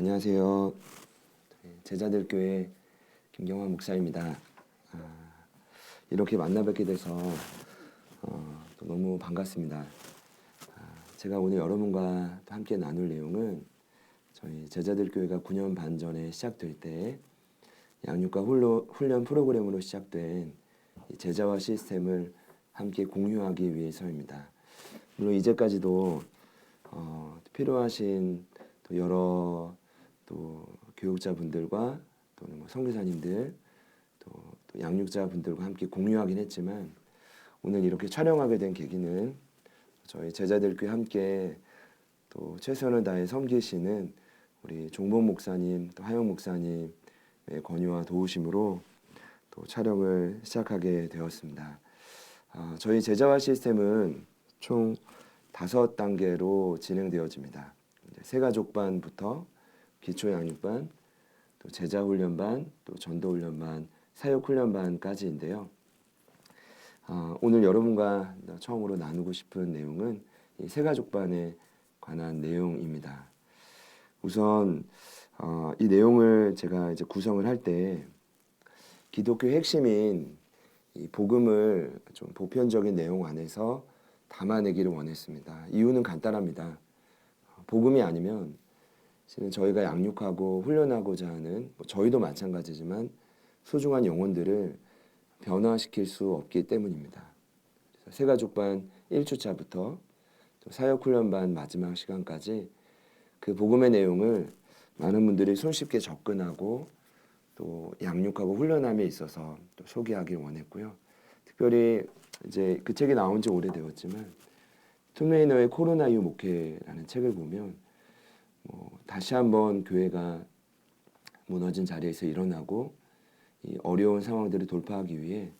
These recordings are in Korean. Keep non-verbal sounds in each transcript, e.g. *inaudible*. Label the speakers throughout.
Speaker 1: 안녕하세요. 네, 제자들 교회 김경환 목사입니다. 아, 이렇게 만나 뵙게 돼서 어, 또 너무 반갑습니다. 아, 제가 오늘 여러분과 또 함께 나눌 내용은 저희 제자들 교회가 9년 반 전에 시작될 때 양육과 훈련 프로그램으로 시작된 이 제자화 시스템을 함께 공유하기 위해서입니다. 물론 이제까지도 어, 필요하신 또 여러 또 교육자분들과 또는 뭐 선교사님들 또, 또 양육자분들과 함께 공유하긴 했지만 오늘 이렇게 촬영하게 된 계기는 저희 제자들과 함께 또 최선을 다해 섬기시는 우리 종범 목사님 또 하영 목사님의 권유와 도우심으로 또 촬영을 시작하게 되었습니다. 아, 저희 제자화 시스템은 총 다섯 단계로 진행되어집니다. 이제 새가족반부터 기초 양육반, 또 제자 훈련반, 또 전도 훈련반, 사역훈련반까지인데요. 아, 오늘 여러분과 처음으로 나누고 싶은 내용은 이 새가족반에 관한 내용입니다. 우선 어, 이 내용을 제가 이제 구성을 할 때 기독교 핵심인 이 복음을 좀 보편적인 내용 안에서 담아내기를 원했습니다. 이유는 간단합니다. 복음이 아니면 저희가 양육하고 훈련하고자 하는 뭐 저희도 마찬가지지만 소중한 영혼들을 변화시킬 수 없기 때문입니다. 새가족반 1주차부터 또 사역훈련반 마지막 시간까지 그 복음의 내용을 많은 분들이 손쉽게 접근하고 또 양육하고 훈련함에 있어서 또 소개하길 원했고요. 특별히 이제 그 책이 나온 지 오래되었지만 툼레이너의 코로나 이후 목회라는 책을 보면 뭐 다시 한번 교회가 무너진 자리에서 일어나고 이 어려운 상황들을 돌파하기 위해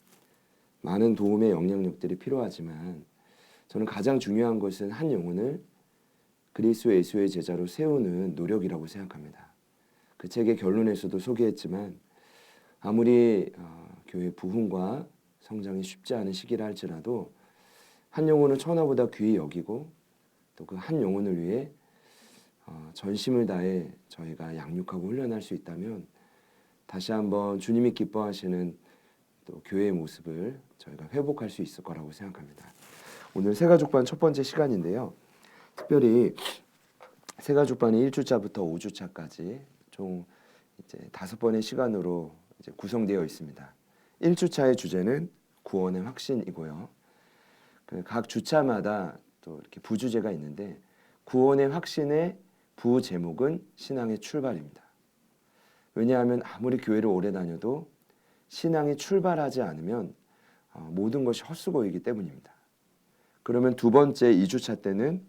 Speaker 1: 많은 도움의 영향력들이 필요하지만 저는 가장 중요한 것은 한 영혼을 그리스도 예수의 제자로 세우는 노력이라고 생각합니다. 그 책의 결론에서도 소개했지만 아무리 어, 교회 부흥과 성장이 쉽지 않은 시기라 할지라도 한 영혼을 천하보다 귀히 여기고 또 그 한 영혼을 위해 어, 전심을 다해 저희가 양육하고 훈련할 수 있다면 다시 한번 주님이 기뻐하시는 또 교회의 모습을 저희가 회복할 수 있을 거라고 생각합니다. 오늘 새가족반 첫 번째 시간인데요. 특별히 새가족반이 1주차부터 5주차까지 총 이제 다섯 번의 시간으로 이제 구성되어 있습니다. 1주차의 주제는 구원의 확신이고요. 그각 주차마다 또 이렇게 부주제가 있는데 구원의 확신의 부 제목은 신앙의 출발입니다. 왜냐하면 아무리 교회를 오래 다녀도 신앙이 출발하지 않으면 어, 모든 것이 헛수고이기 때문입니다. 그러면 두 번째 2주차 때는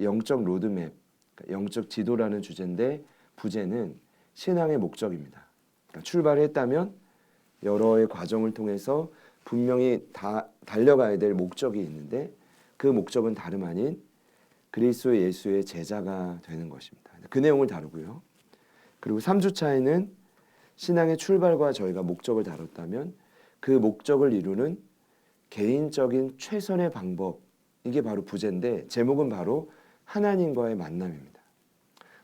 Speaker 1: 영적 로드맵, 그러니까 영적 지도라는 주제인데 부제는 신앙의 목적입니다. 그러니까 출발을 했다면 여러의 과정을 통해서 분명히 다 달려가야 될 목적이 있는데 그 목적은 다름 아닌 그리스도 예수의 제자가 되는 것입니다. 그 내용을 다루고요. 그리고 3주 차에는 신앙의 출발과 저희가 목적을 다뤘다면 그 목적을 이루는 개인적인 최선의 방법 이게 바로 부제인데 제목은 바로 하나님과의 만남입니다.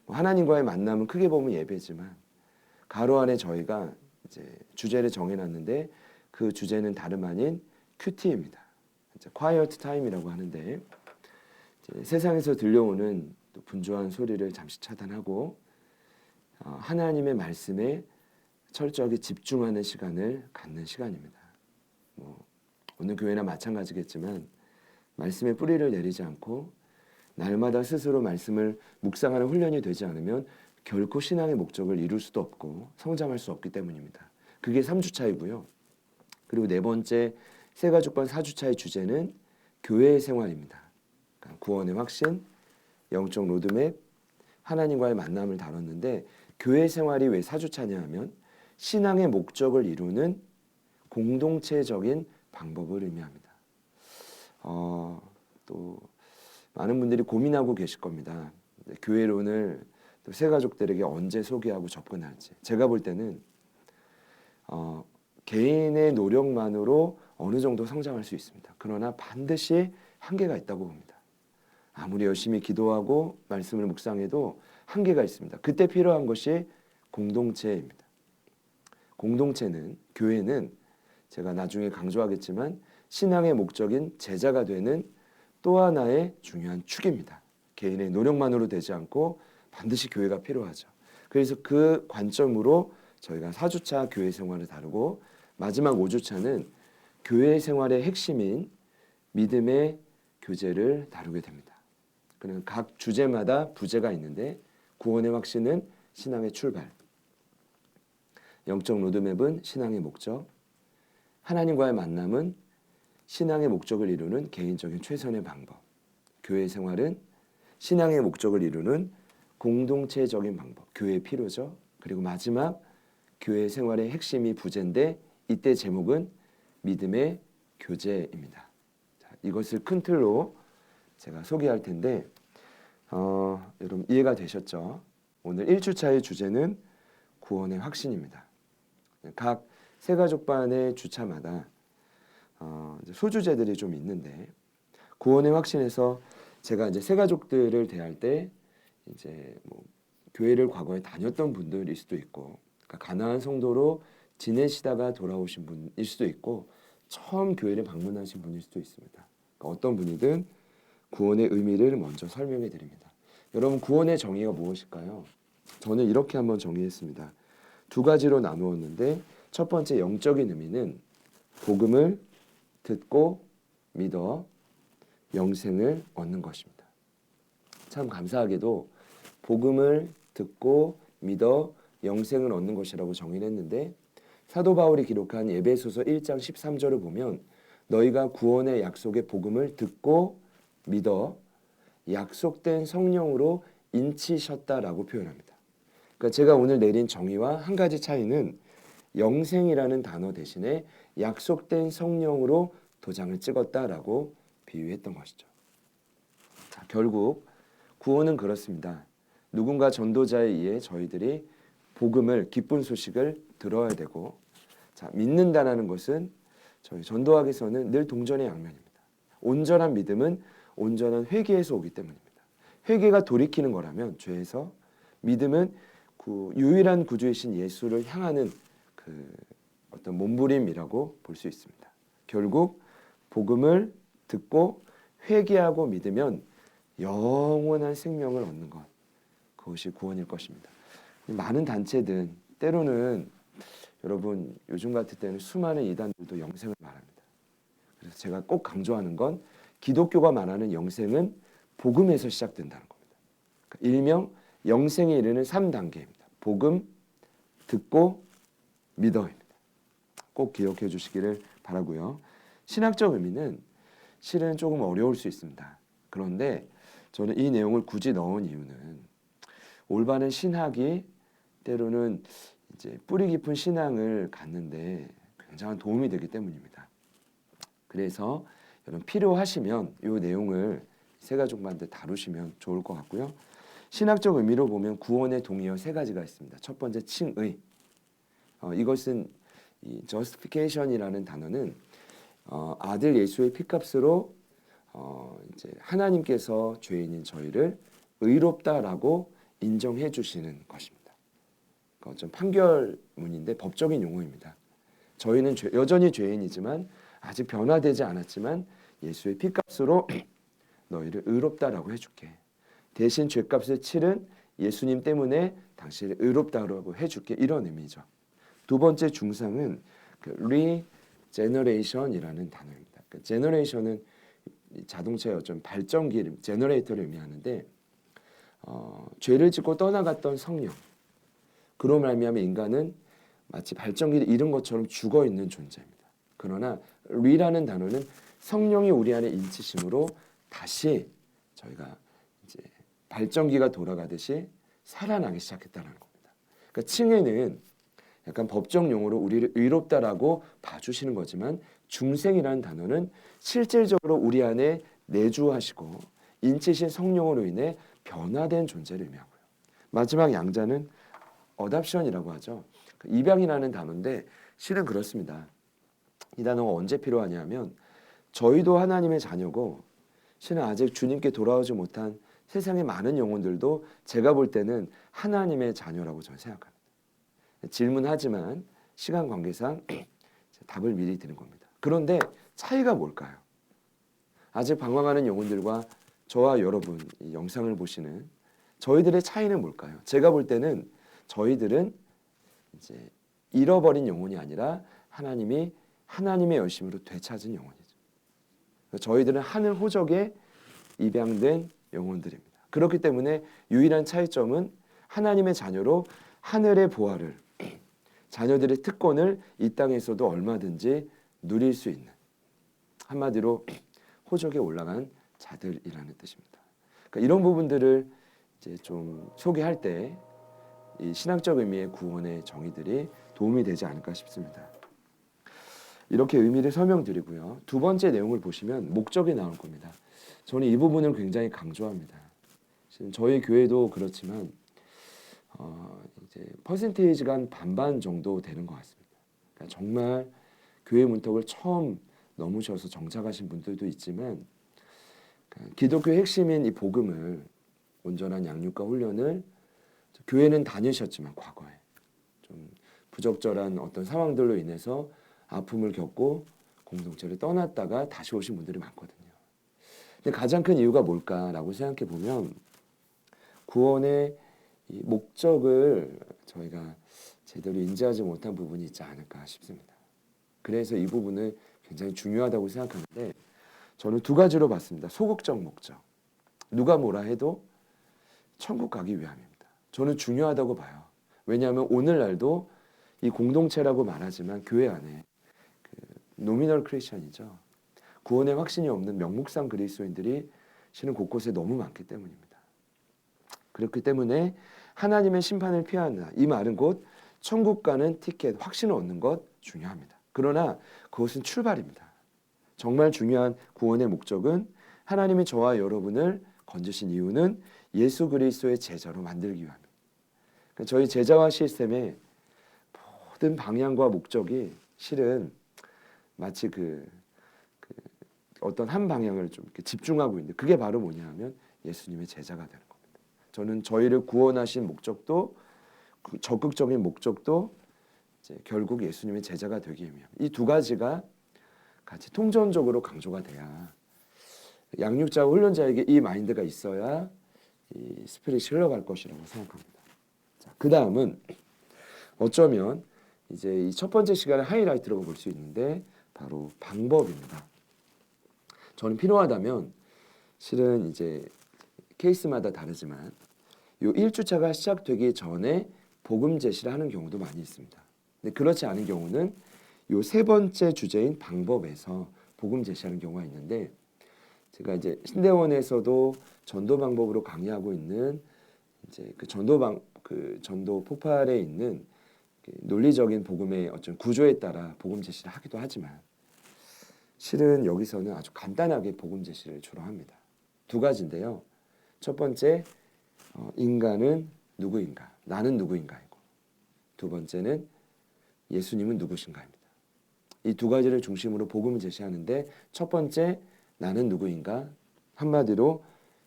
Speaker 1: 뭐 하나님과의 만남은 크게 보면 예배지만 가로 안에 저희가 이제 주제를 정해놨는데 그 주제는 다름 아닌 큐티입니다. quiet time이라고 하는데 세상에서 들려오는 분주한 소리를 잠시 차단하고 어, 하나님의 말씀에 철저하게 집중하는 시간을 갖는 시간입니다. 뭐 오늘 교회나 마찬가지겠지만 말씀의 뿌리를 내리지 않고 날마다 스스로 말씀을 묵상하는 훈련이 되지 않으면 결코 신앙의 목적을 이룰 수도 없고 성장할 수 없기 때문입니다. 그게 3주차이고요. 그리고 네 번째 세 가족반 4주차의 주제는 교회의 생활입니다. 구원의 확신, 영적 로드맵, 하나님과의 만남을 다뤘는데 교회 생활이 왜 4주차냐 하면 신앙의 목적을 이루는 공동체적인 방법을 의미합니다. 어, 또 많은 분들이 고민하고 계실 겁니다. 교회론을 또 새가족들에게 언제 소개하고 접근할지. 제가 볼 때는 어, 개인의 노력만으로 어느 정도 성장할 수 있습니다. 그러나 반드시 한계가 있다고 봅니다. 아무리 열심히 기도하고 말씀을 묵상해도 한계가 있습니다. 그때 필요한 것이 공동체입니다. 공동체는 교회는 제가 나중에 강조하겠지만 신앙의 목적인 제자가 되는 또 하나의 중요한 축입니다. 개인의 노력만으로 되지 않고 반드시 교회가 필요하죠. 그래서 그 관점으로 저희가 4주차 교회 생활을 다루고 마지막 5주차는 교회 생활의 핵심인 믿음의 교제를 다루게 됩니다. 그는 각 주제마다 부제가 있는데 구원의 확신은 신앙의 출발, 영적 로드맵은 신앙의 목적, 하나님과의 만남은 신앙의 목적을 이루는 개인적인 최선의 방법, 교회 생활은 신앙의 목적을 이루는 공동체적인 방법, 교회 필요죠. 그리고 마지막 교회 생활의 핵심이 부제인데 이때 제목은 믿음의 교제입니다. 자, 이것을 큰 틀로 제가 소개할 텐데 어, 여러분 이해가 되셨죠? 오늘 1주차의 주제는 구원의 확신입니다. 각 세가족반의 주차마다 어, 소주제들이 좀 있는데 구원의 확신에서 제가 이제 세가족들을 대할 때 이제 뭐 교회를 과거에 다녔던 분들일 수도 있고 그러니까 가나안 성도로 지내시다가 돌아오신 분일 수도 있고 처음 교회를 방문하신 분일 수도 있습니다. 그러니까 어떤 분이든 구원의 의미를 먼저 설명해 드립니다. 여러분 구원의 정의가 무엇일까요? 저는 이렇게 한번 정의했습니다. 두 가지로 나누었는데 첫 번째 영적인 의미는 복음을 듣고 믿어 영생을 얻는 것입니다. 참 감사하게도 복음을 듣고 믿어 영생을 얻는 것이라고 정의를 했는데 사도 바울이 기록한 예배소서 1장 13절을 보면 너희가 구원의 약속의 복음을 듣고 믿어 약속된 성령으로 인치셨다라고 표현합니다. 그러니까 제가 오늘 내린 정의와 한 가지 차이는 영생이라는 단어 대신에 약속된 성령으로 도장을 찍었다라고 비유했던 것이죠. 자, 결국 구원은 그렇습니다. 누군가 전도자에 의해 저희들이 복음을 기쁜 소식을 들어야 되고 자, 믿는다라는 것은 저희 전도학에서는 늘 동전의 양면입니다. 온전한 믿음은 온전한 회개에서 오기 때문입니다. 회개가 돌이키는 거라면 죄에서 믿음은 그 유일한 구주이신 예수를 향하는 그 어떤 몸부림이라고 볼 수 있습니다. 결국 복음을 듣고 회개하고 믿으면 영원한 생명을 얻는 것 그것이 구원일 것입니다. 많은 단체든 때로는 여러분 요즘 같은 때는 수많은 이단들도 영생을 말합니다. 그래서 제가 꼭 강조하는 건 기독교가 말하는 영생은 복음에서 시작된다는 겁니다. 그러니까 일명 영생에 이르는 3단계입니다. 복음, 듣고, 믿어입니다. 꼭 기억해 주시기를 바라고요. 신학적 의미는 실은 조금 어려울 수 있습니다. 그런데 저는 이 내용을 굳이 넣은 이유는 올바른 신학이 때로는 이제 뿌리 깊은 신앙을 갖는데 굉장한 도움이 되기 때문입니다. 그래서 여러분 필요하시면 이 내용을 세 가족만테 다루시면 좋을 것 같고요. 신학적 의미로 보면 구원의 동의어 세 가지가 있습니다. 첫 번째 칭의. 어, 이것은 이 justification이라는 단어는 어, 아들 예수의 피값으로 어, 이제 하나님께서 죄인인 저희를 의롭다라고 인정해 주시는 것입니다. 좀 판결문인데 법적인 용어입니다. 저희는 죄, 여전히 죄인이지만 아직 변화되지 않았지만 예수의 피값으로 *clears throat* 너희를 의롭다라고 해줄게. 대신 죄값을 치른 예수님 때문에 당신을 의롭다라고 해줄게 이런 의미죠. 두 번째 중상은 그 regeneration이라는 단어입니다. 그 generation은 자동차의 어떤 발전기 제너레이터를 의미하는데 어, 죄를 짓고 떠나갔던 성령 그로 말미암아 인간은 마치 발전기를 잃은 것처럼 죽어 있는 존재입니다. 그러나 리라는 단어는 성령이 우리 안에 인치심으로 다시 저희가 이제 발전기가 돌아가듯이 살아나기 시작했다는 겁니다. 그러니까 칭에는 약간 법적 용어로 우리를 의롭다라고 봐주시는 거지만 중생이라는 단어는 실질적으로 우리 안에 내주하시고 인치신 성령으로 인해 변화된 존재를 의미하고요. 마지막 양자는 어답션이라고 하죠. 그 입양이라는 단어인데 실은 그렇습니다. 이 단어가 언제 필요하냐면 저희도 하나님의 자녀고 실은 아직 주님께 돌아오지 못한 세상의 많은 영혼들도 제가 볼 때는 하나님의 자녀라고 저는 생각합니다. 질문하지만 시간 관계상 *clears throat* 답을 미리 드는 겁니다. 그런데 차이가 뭘까요? 아직 방황하는 영혼들과 저와 여러분 이 영상을 보시는 저희들의 차이는 뭘까요? 제가 볼 때는 저희들은 이제 잃어버린 영혼이 아니라 하나님이 하나님의 열심으로 되찾은 영혼이죠. 저희들은 하늘 호적에 입양된 영혼들입니다. 그렇기 때문에 유일한 차이점은 하나님의 자녀로 하늘의 보화를 자녀들의 특권을 이 땅에서도 얼마든지 누릴 수 있는 한마디로 호적에 올라간 자들이라는 뜻입니다. 그러니까 이런 부분들을 이제 좀 소개할 때이 신학적 의미의 구원의 정의들이 도움이 되지 않을까 싶습니다. 이렇게 의미를 설명드리고요. 두 번째 내용을 보시면 목적이 나올 겁니다. 저는 이 부분을 굉장히 강조합니다. 지금 저희 교회도 그렇지만 어, 이제 퍼센테이지가 한 반반 정도 되는 것 같습니다. 그러니까 정말 교회 문턱을 처음 넘으셔서 정착하신 분들도 있지만 그러니까 기독교의 핵심인 이 복음을 온전한 양육과 훈련을 교회는 다니셨지만 과거에 좀 부적절한 어떤 상황들로 인해서 아픔을 겪고 공동체를 떠났다가 다시 오신 분들이 많거든요. 근데 가장 큰 이유가 뭘까라고 생각해 보면 구원의 이 목적을 저희가 제대로 인지하지 못한 부분이 있지 않을까 싶습니다. 그래서 이 부분을 굉장히 중요하다고 생각하는데 저는 두 가지로 봤습니다. 소극적 목적. 누가 뭐라 해도 천국 가기 위함입니다. 저는 중요하다고 봐요. 왜냐하면 오늘날도 이 공동체라고 말하지만 교회 안에 그 노미널 크리스천이죠. 구원의 확신이 없는 명목상 그리스도인들이 실은 곳곳에 너무 많기 때문입니다. 그렇기 때문에 하나님의 심판을 피한다. 이 말은 곧 천국 가는 티켓, 확신을 얻는 것 중요합니다. 그러나 그것은 출발입니다. 정말 중요한 구원의 목적은 하나님이 저와 여러분을 건지신 이유는 예수 그리스도의 제자로 만들기 위함입니다. 그러니까 저희 제자화 시스템의 모든 방향과 목적이 실은 마치 그, 그 어떤 한 방향을 좀 집중하고 있는데 그게 바로 뭐냐 하면 예수님의 제자가 되는 겁니다. 저는 저희를 구원하신 목적도 그 적극적인 목적도 결국 예수님의 제자가 되기 위함. 이두 가지가 같이 통전적으로 강조가 돼야 양육자 훈련자에게 이 마인드가 있어야 이 스피릿이 흘러갈 것이라고 생각합니다. 그 다음은 어쩌면 이제 이 첫 번째 시간의 하이라이트라고 볼 수 있는데 바로 방법입니다. 저는 필요하다면 실은 이제 케이스마다 다르지만 요 1주차가 시작되기 전에 복음 제시를 하는 경우도 많이 있습니다. 근데 그렇지 않은 경우는 요 세 번째 주제인 방법에서 복음 제시하는 경우가 있는데 제가 이제 신대원에서도 전도 방법으로 강의하고 있는 이제 그 전도 방그 전도 폭발에 있는 그 논리적인 복음의 어떤 구조에 따라 복음 제시를 하기도 하지만 실은 여기서는 아주 간단하게 복음 제시를 주로 합니다. 두 가지인데요. 첫 번째 어, 인간은 누구인가? 나는 누구인가이고 두 번째는 예수님은 누구신가입니다. 이 두 가지를 중심으로 복음을 제시하는데 첫 번째 나는 누구인가? 한마디로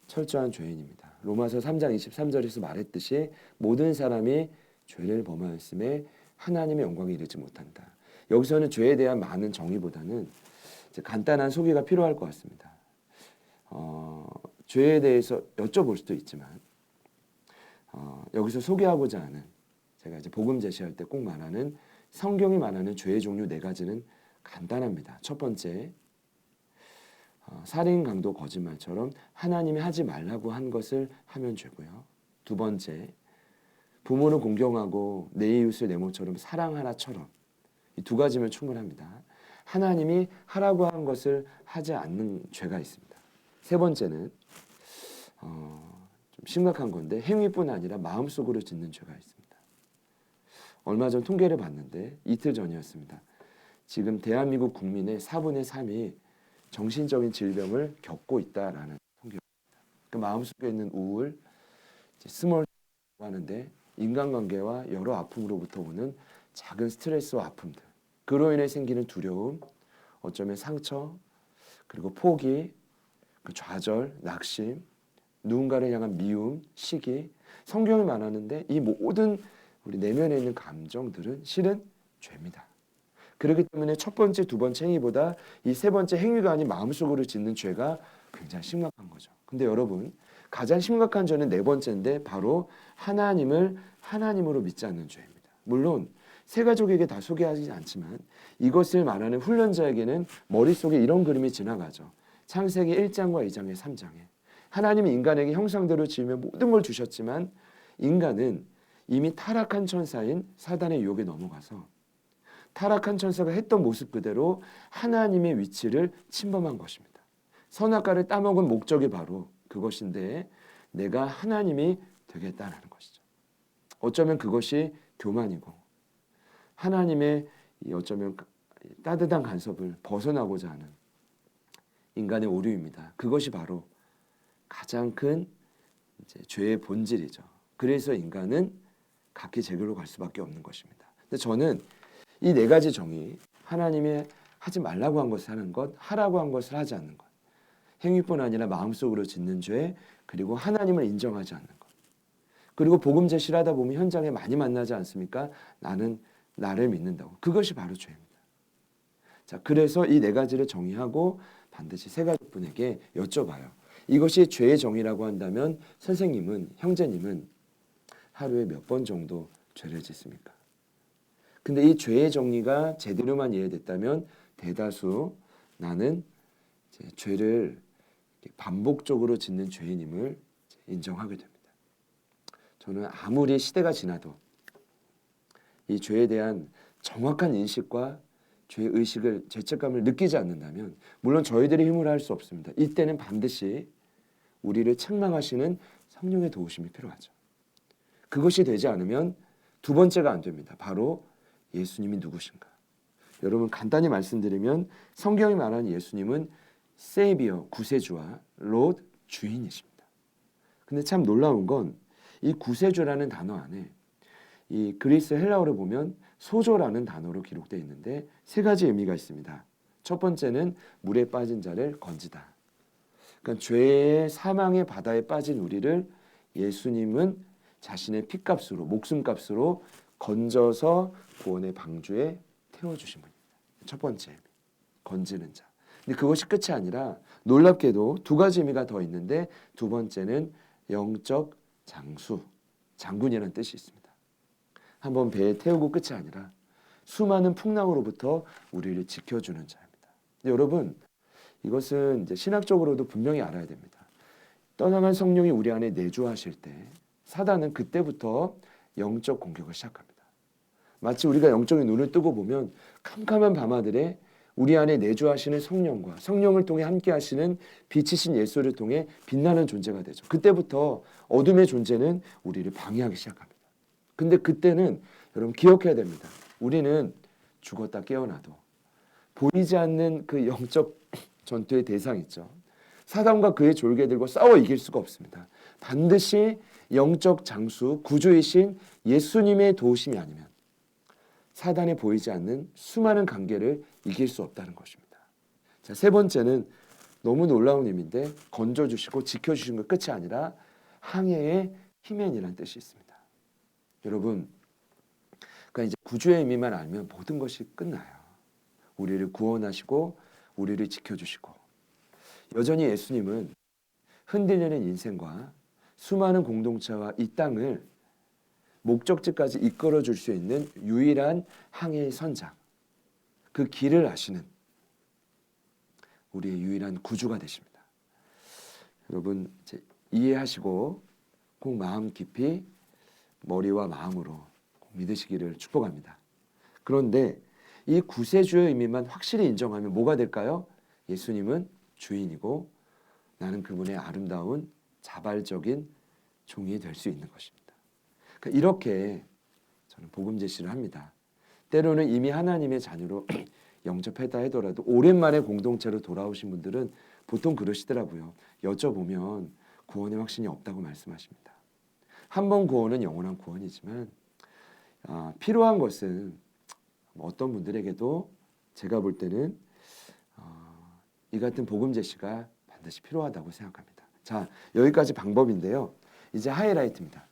Speaker 1: 철저한 죄인입니다. 로마서 3장 23절에서 말했듯이 모든 사람이 죄를 범하였음에 하나님의 영광에 이르지 못한다. 여기서는 죄에 대한 많은 정의보다는 간단한 소개가 필요할 것 같습니다. 어, 죄에 대해서 여쭤볼 수도 있지만 어, 여기서 소개하고자 하는 제가 이제 복음 제시할 때 꼭 말하는 성경이 말하는 죄의 종류 네 가지는 간단합니다. 첫 번째 어, 살인, 강도, 거짓말처럼 하나님이 하지 말라고 한 것을 하면 죄고요. 두 번째, 부모를 공경하고 내 이웃을 내 몸처럼 사랑하라처럼 이 두 가지면 충분합니다. 하나님이 하라고 한 것을 하지 않는 죄가 있습니다. 세 번째는 어, 좀 심각한 건데 행위뿐 아니라 마음속으로 짓는 죄가 있습니다. 얼마 전 통계를 봤는데 이틀 전이었습니다. 지금 대한민국 국민의 4분의 3이 정신적인 질병을 겪고 있다라는 통계입니다. 그 마음속에 있는 우울, 스몰 하는데 인간관계와 여러 아픔으로부터 오는 작은 스트레스와 아픔들, 그로 인해 생기는 두려움, 어쩌면 상처, 그리고 포기, 그 좌절, 낙심, 누군가를 향한 미움, 시기, 성경에 말하는데 이 모든 우리 내면에 있는 감정들은 실은 죄입니다. 그렇기 때문에 첫 번째, 두 번째 행위보다 이 세 번째 행위가 아닌 마음속으로 짓는 죄가 굉장히 심각한 거죠. 근데 여러분, 가장 심각한 죄는 네 번째인데 바로 하나님을 하나님으로 믿지 않는 죄입니다. 물론 세 가족에게 다 소개하지 않지만 이것을 말하는 훈련자에게는 머릿속에 이런 그림이 지나가죠. 창세기 1장과 2장의 3장에 하나님이 인간에게 형상대로 지으며 모든 걸 주셨지만 인간은 이미 타락한 천사인 사단의 유혹에 넘어가서 타락한 천사가 했던 모습 그대로 하나님의 위치를 침범한 것입니다. 선악과를 따먹은 목적이 바로 그것인데 내가 하나님이 되겠다라는 것이죠. 어쩌면 그것이 교만이고 하나님의 이 어쩌면 따뜻한 간섭을 벗어나고자 하는 인간의 오류입니다. 그것이 바로 가장 큰 죄의 본질이죠. 그래서 인간은 각기 제교로 갈 수밖에 없는 것입니다. 근데 저는 이 네 가지 정의 하나님이 하지 말라고 한 것을 하는 것, 하라고 한 것을 하지 않는 것, 행위뿐 아니라 마음속으로 짓는 죄, 그리고 하나님을 인정하지 않는 것. 그리고 복음 제시를 하다 보면 현장에 많이 만나지 않습니까? 나는 나를 믿는다고. 그것이 바로 죄입니다. 자, 그래서 이 네 가지를 정의하고 반드시 세 가족분에게 여쭤봐요. 이것이 죄의 정의라고 한다면 선생님은 형제님은 하루에 몇 번 정도 죄를 짓습니까? 근데 이 죄의 정의가 제대로만 이해됐다면 대다수 나는 죄를 반복적으로 짓는 죄인임을 인정하게 됩니다. 저는 아무리 시대가 지나도 이 죄에 대한 정확한 인식과 죄 의식을 죄책감을 느끼지 않는다면 물론 저희들이 힘으로 할 수 없습니다. 이때는 반드시 우리를 책망하시는 성령의 도우심이 필요하죠. 그것이 되지 않으면 두 번째가 안 됩니다. 바로 예수님이 누구신가? 여러분 간단히 말씀드리면 성경이 말하는 예수님은 세이비어 구세주와 롯 주인이십니다. 근데 참 놀라운 건 이 구세주라는 단어 안에 이 그리스 헬라어를 보면 소조라는 단어로 기록되어 있는데 세 가지 의미가 있습니다. 첫 번째는 물에 빠진 자를 건지다. 그러니까 죄의 사망의 바다에 빠진 우리를 예수님은 자신의 피값으로 목숨값으로 건져서 구원의 방주에 태워 주신 분입니다. 첫 번째 건지는 자. 근데 그것이 끝이 아니라 놀랍게도 두 가지 의미가 더 있는데 두 번째는 영적 장수, 장군이라는 뜻이 있습니다. 한번 배에 태우고 끝이 아니라 수많은 풍랑으로부터 우리를 지켜주는 자입니다. 여러분 이것은 이제 신학적으로도 분명히 알아야 됩니다. 떠나간 성령이 우리 안에 내주하실 때 사단은 그때부터 영적 공격을 시작합니다. 마치 우리가 영적인 눈을 뜨고 보면 캄캄한 밤하늘에 우리 안에 내주하시는 성령과 성령을 통해 함께 하시는 빛이신 예수를 통해 빛나는 존재가 되죠. 그때부터 어둠의 존재는 우리를 방해하기 시작합니다. 근데 그때는 여러분 기억해야 됩니다. 우리는 죽었다 깨어나도 보이지 않는 그 영적 전투의 대상 있죠. 사단과 그의 졸개들과 싸워 이길 수가 없습니다. 반드시 영적 장수 구주이신 예수님의 도우심이 아니면 사단에 보이지 않는 수많은 관계를 이길 수 없다는 것입니다. 자, 세 번째는 너무 놀라운 의미인데 건져 주시고 지켜 주신 것 끝이 아니라 항해의 힘맨이라는 뜻이 있습니다. 여러분, 그러니까 이제 구주의 의미만 알면 모든 것이 끝나요. 우리를 구원하시고 우리를 지켜주시고 여전히 예수님은 흔들리는 인생과 수많은 공동체와 이 땅을 목적지까지 이끌어 줄 수 있는 유일한 항해의 선장, 그 길을 아시는 우리의 유일한 구주가 되십니다. 여러분 이해하시고 꼭 마음 깊이 머리와 마음으로 꼭 믿으시기를 축복합니다. 그런데 이 구세주의 의미만 확실히 인정하면 뭐가 될까요? 예수님은 주인이고 나는 그분의 아름다운 자발적인 종이 될 수 있는 것입니다. 그러니까 이렇게 저는 복음 제시를 합니다. 때로는 이미 하나님의 자녀로 *clears throat* 영접했다 하더라도 오랜만에 공동체로 돌아오신 분들은 보통 그러시더라고요. 여쭤보면 구원의 확신이 없다고 말씀하십니다. 한 번 구원은 영원한 구원이지만 아, 필요한 것은 어떤 분들에게도 제가 볼 때는 어, 이 같은 복음 제시가 반드시 필요하다고 생각합니다. 자, 여기까지 방법인데요. 이제 하이라이트입니다.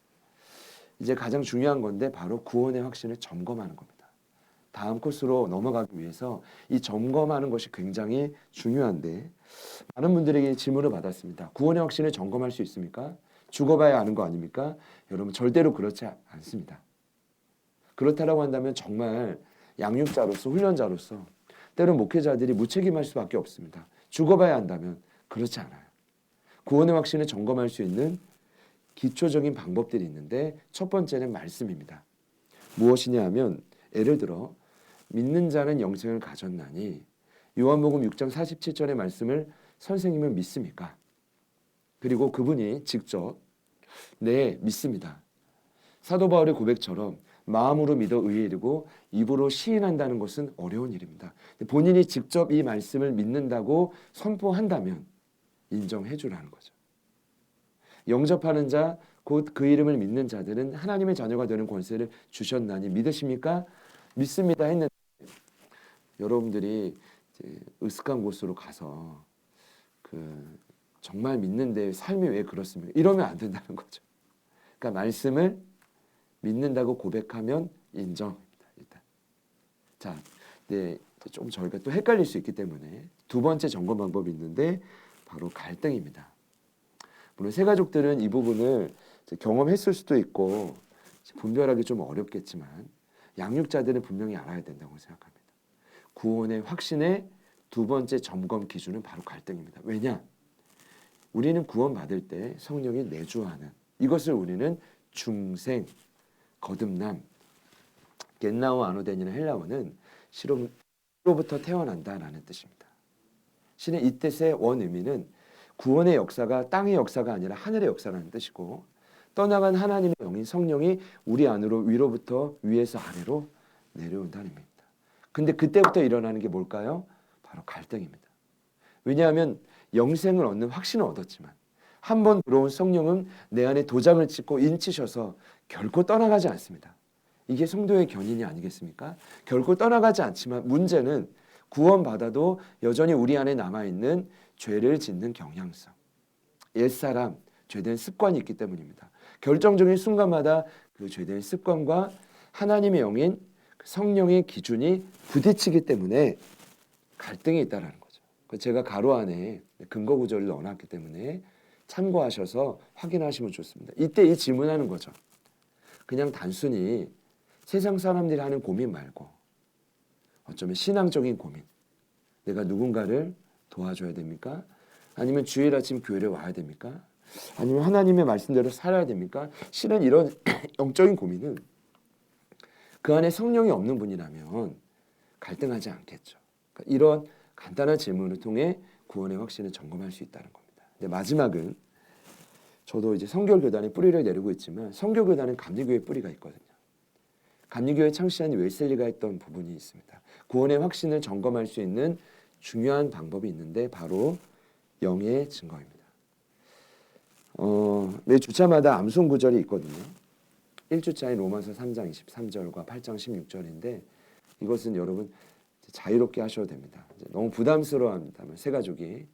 Speaker 1: 이제 가장 중요한 건데 바로 구원의 확신을 점검하는 겁니다. 다음 코스로 넘어가기 위해서 이 점검하는 것이 굉장히 중요한데 많은 분들에게 질문을 받았습니다. 구원의 확신을 점검할 수 있습니까? 죽어봐야 아는 거 아닙니까? 여러분 절대로 그렇지 않습니다. 그렇다라고 한다면 정말 양육자로서 훈련자로서 때로 목회자들이 무책임할 수밖에 없습니다. 죽어봐야 한다면 그렇지 않아요. 구원의 확신을 점검할 수 있는 기초적인 방법들이 있는데 첫 번째는 말씀입니다. 무엇이냐 하면 예를 들어 믿는 자는 영생을 가졌나니 요한복음 6장 47절의 말씀을 선생님은 믿습니까? 그리고 그분이 직접 네 믿습니다. 사도 바울의 고백처럼 마음으로 믿어 의에 이르고 입으로 시인한다는 것은 어려운 일입니다. 본인이 직접 이 말씀을 믿는다고 선포한다면 인정해 주라는 거죠. 영접하는 자, 곧 그 이름을 믿는 자들은 하나님의 자녀가 되는 권세를 주셨나니 믿으십니까? 믿습니다 했는데 여러분들이 으슥한 곳으로 가서 그 정말 믿는데 삶이 왜 그렇습니까? 이러면 안 된다는 거죠. 그러니까 말씀을 믿는다고 고백하면 인정입니다. 일단 자, 네, 좀 저희가 또 헷갈릴 수 있기 때문에 두 번째 점검 방법이 있는데 바로 갈등입니다. 물론 새 가족들은 이 부분을 경험했을 수도 있고 분별하기 좀 어렵겠지만 양육자들은 분명히 알아야 된다고 생각합니다. 구원의 확신의 두 번째 점검 기준은 바로 갈등입니다. 왜냐? 우리는 구원받을 때 성령이 내주하는 이것을 우리는 중생, 거듭남, 겟나오 아노덴이나 헬라어는 시로부터 태어난다라는 뜻입니다. 신의 이 뜻의 원 의미는 구원의 역사가 땅의 역사가 아니라 하늘의 역사라는 뜻이고 떠나간 하나님의 영인 성령이 우리 안으로 위로부터 위에서 아래로 내려온다는 의미입니다. 근데 그때부터 일어나는 게 뭘까요? 바로 갈등입니다. 왜냐하면 영생을 얻는 확신을 얻었지만 한 번 들어온 성령은 내 안에 도장을 찍고 인치셔서 결코 떠나가지 않습니다. 이게 성도의 견인이 아니겠습니까? 결코 떠나가지 않지만 문제는 구원받아도 여전히 우리 안에 남아있는 죄를 짓는 경향성. 옛사람, 죄된 습관이 있기 때문입니다. 결정적인 순간마다 그 죄된 습관과 하나님의 영인 그 성령의 기준이 부딪히기 때문에 갈등이 있다라는 거죠. 그 제가 가로 안에 근거 구절을 넣어놨기 때문에 참고하셔서 확인하시면 좋습니다. 이때 이 질문하는 거죠. 그냥 단순히 세상 사람들이 하는 고민 말고 어쩌면 신앙적인 고민. 내가 누군가를 도와줘야 됩니까? 아니면 주일 아침 교회를 와야 됩니까? 아니면 하나님의 말씀대로 살아야 됩니까? 실은 이런 *clears throat* 영적인 고민은 그 안에 성령이 없는 분이라면 갈등하지 않겠죠. 그러니까 이런 간단한 질문을 통해 구원의 확신을 점검할 수 있다는 겁니다. 근데 마지막은 저도 이제 성결교단의 뿌리를 내리고 있지만 성결교단은 감리교의 뿌리가 있거든요. 감리교회 창시한 웨슬리가 했던 부분이 있습니다. 구원의 확신을 점검할 수 있는 중요한 방법이 있는데 바로 영의 증거입니다. 어, 매 주차마다 암송 구절이 있거든요. 1주차인 로마서 3장 23절과 8장 16절인데 이것은 여러분 자유롭게 하셔도 됩니다. 너무 부담스러워합니다만 세 가족이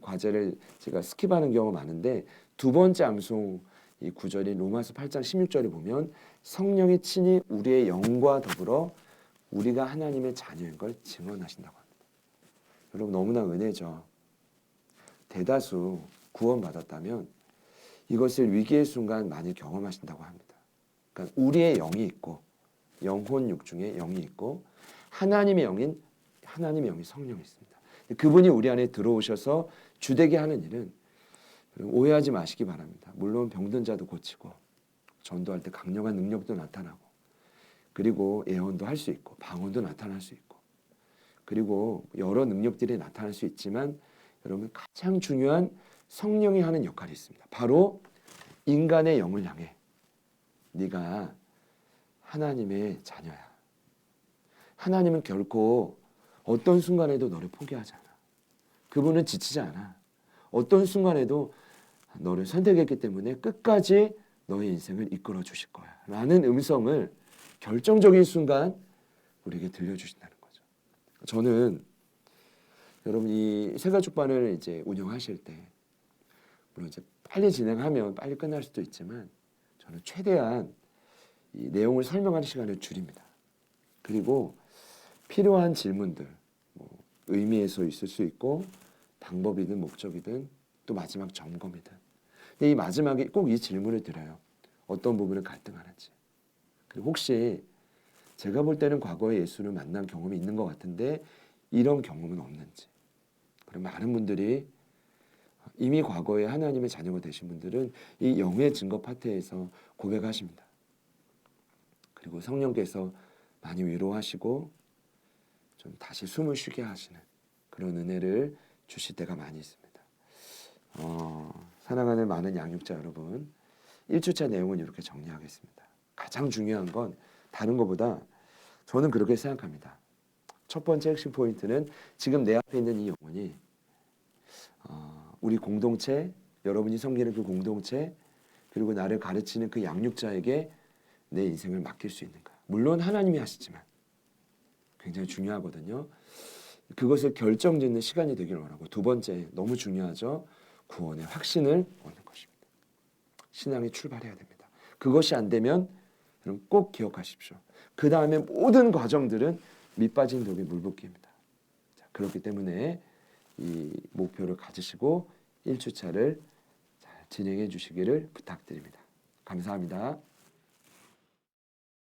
Speaker 1: 과제를 제가 스킵하는 경우가 많은데 두 번째 암송 이 구절인 로마서 8장 16절에 보면 성령이 친히 우리의 영과 더불어 우리가 하나님의 자녀인 걸 증언하신다고 합니다. 여러분 너무나 은혜죠. 대다수 구원받았다면 이것을 위기의 순간 많이 경험하신다고 합니다. 그러니까 우리의 영이 있고 영혼 육중에 영이 있고 하나님의 영인 하나님의 영이 성령이 있습니다. 그분이 우리 안에 들어오셔서 주되게 하는 일은 오해하지 마시기 바랍니다. 물론 병든 자도 고치고 전도할 때 강력한 능력도 나타나고 그리고 예언도 할 수 있고 방언도 나타날 수 있고 그리고 여러 능력들이 나타날 수 있지만 여러분 가장 중요한 성령이 하는 역할이 있습니다. 바로 인간의 영을 향해 네가 하나님의 자녀야. 하나님은 결코 어떤 순간에도 너를 포기하지 않아. 그분은 지치지 않아. 어떤 순간에도 너를 선택했기 때문에 끝까지 너의 인생을 이끌어 주실 거야. 라는 음성을 결정적인 순간 우리에게 들려주신다는 거죠. 저는 여러분 이 세가족반을 이제 운영하실 때 물론 이제 빨리 진행하면 빨리 끝날 수도 있지만 저는 최대한 이 내용을 설명하는 시간을 줄입니다. 그리고 필요한 질문들, 뭐 의미에서 있을 수 있고 방법이든 목적이든 또 마지막 점검이든 근데 이 마지막에 꼭 이 질문을 드려요. 어떤 부분을 갈등하는지. 그리고 혹시 제가 볼 때는 과거에 예수를 만난 경험이 있는 것 같은데 이런 경험은 없는지. 그럼 많은 분들이 이미 과거에 하나님의 자녀가 되신 분들은 이 영의 증거 파트에서 고백하십니다. 그리고 성령께서 많이 위로하시고 좀 다시 숨을 쉬게 하시는 그런 은혜를 주실 때가 많이 있습니다. 어, 사랑하는 많은 양육자 여러분, 1주차 내용은 이렇게 정리하겠습니다. 가장 중요한 건 다른 것보다 저는 그렇게 생각합니다. 첫 번째 핵심 포인트는 지금 내 앞에 있는 이 영혼이 어, 우리 공동체, 여러분이 섬기는 그 공동체, 그리고 나를 가르치는 그 양육자에게 내 인생을 맡길 수 있는가. 물론 하나님이 하시지만 굉장히 중요하거든요. 그것을 결정짓는 시간이 되기를 원하고 두 번째 너무 중요하죠. 구원의 확신을 얻는 것입니다. 신앙이 출발해야 됩니다. 그것이 안 되면 여러분 꼭 기억하십시오. 그 다음에 모든 과정들은 밑빠진 독이 물붓기입니다. 자, 그렇기 때문에 이 목표를 가지시고 1주차를 잘 진행해 주시기를 부탁드립니다. 감사합니다.